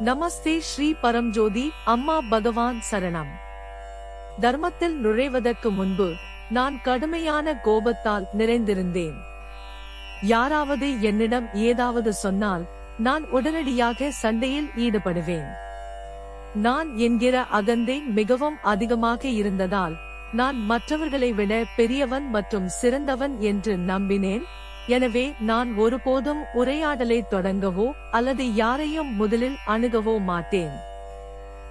நமஸ்தே ஸ்ரீ பரம்ஜோதி அம்மா பகவான் சரணம். தர்மத்தில் நுழைவதற்கு முன்பு நான் கடுமையான கோபத்தால் நிறைந்திருந்தேன். யாராவது என்னிடம் ஏதாவது சொன்னால் நான் உடனடியாக சண்டையில் ஈடுபடுவேன். நான் என்கிற அகந்தை மிகவும் அதிகமாக இருந்ததால் நான் மற்றவர்களை விட பெரியவன் மற்றும் சிறந்தவன் என்று நம்பினேன். எனவே நான் ஒருபோதும் உரையாடலை தொடங்கவோ அல்லது யாரையும் முதலில் அணுகவோ மாட்டேன்.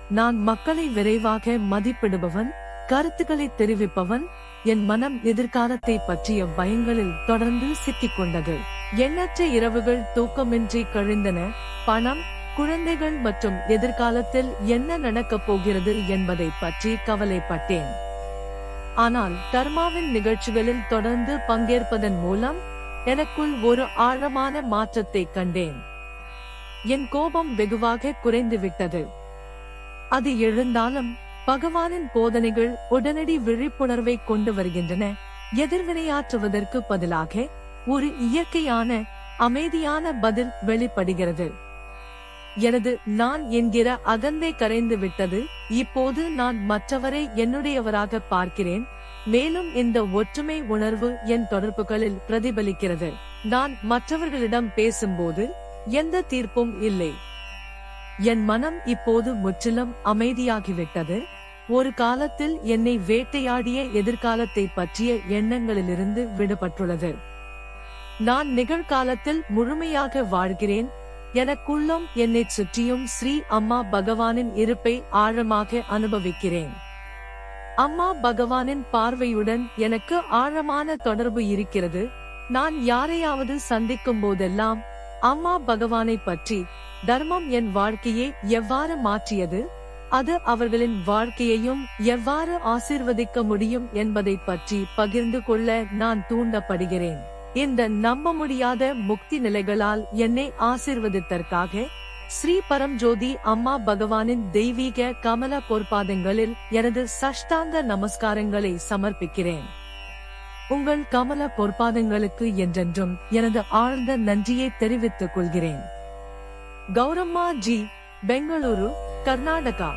நான் மக்களை விரைவாக மதிப்பிடுபவன் கருத்துக்களை தெரிவிப்பவன் என் மனம் எதிர்காலத்தை பற்றிய பயங்களில் தொடர்ந்து சிக்கிக் கொண்டது எண்ணற்ற இரவுகள் தூக்கமின்றி கழிந்தன பணம் குழந்தைகள் மற்றும் எதிர்காலத்தில் என்ன நடக்கப் போகிறது என்பதை பற்றி கவலைப்பட்டேன். ஆனால் தர்மாவின் நிகழ்ச்சிகளில் தொடர்ந்து பங்கேற்பதன் மூலம் எனக்குள் ஒரு ஆழமான மாற்றத்தை கண்டேன். என் கோபம் வெகுவாக குறைந்துவிட்டது. அது எழுந்தாலும் பகவானின் போதனைகள் உடனடி விழிப்புணர்வை கொண்டு வருகின்றன. எதிர்வினையாற்றுவதற்கு பதிலாக ஒரு இயற்கையான அமைதியான பதில் வெளிப்படுகிறது. எனது நான் என்கிற அகந்தை கரைந்து விட்டது இப்போது நான் மற்றவரை என்னுடையவராக பார்க்கிறேன். மேலும் இந்த ஒற்றுமை உணர்வு என் தொடர்புகளில் பிரதிபலிக்கிறது. நான் மற்றவர்களிடம் பேசும்போது எந்த தீர்ப்பும் இல்லை. என் மனம் இப்போது முற்றிலும் அமைதியாகிவிட்டது. ஒரு காலத்தில் என்னை வேட்டையாடிய எதிர்காலத்தை பற்றிய எண்ணங்களிலிருந்து விடுபட்டுள்ளது. நான் நிகழ்காலத்தில் முழுமையாக வாழ்கிறேன். எனக்குள்ளும் என்னைச் சுற்றியும் ஸ்ரீ அம்மா பகவானின் இருப்பை ஆழமாக அனுபவிக்கிறேன். அம்மா பகவானின் பார்வையுடன் எனக்கு ஆழமான தொடர்பு இருக்கிறது. நான் யாரையாவது சந்திக்கும் போதெல்லாம் அம்மா பகவானை பற்றி தர்மம் என் வாழ்க்கையை எவ்வாறு மாற்றியது? அது அவர்களின் வாழ்க்கையையும் எவ்வாறு ஆசிர்வதிக்க முடியும் என்பதை பற்றி பகிர்ந்து கொள்ள நான் தூண்டப்படுகிறேன். இந்த நம்ப முடியாத முக்தி நிலைகளால் என்னை ஆசிர்வதித்தற்காக ஸ்ரீ பரம்ஜோதி அம்மா பகவானின் தெய்வீக கமல பொற்பாதங்களில் எனது சஷ்டாந்த நமஸ்காரங்களை சமர்ப்பிக்கிறேன். உங்கள் கமல பொற்பாதங்களுக்கு என்றென்றும் எனது ஆழ்ந்த நன்றியை தெரிவித்துக் கொள்கிறேன். கௌரம்மா ஜி பெங்களூரு கர்நாடகா.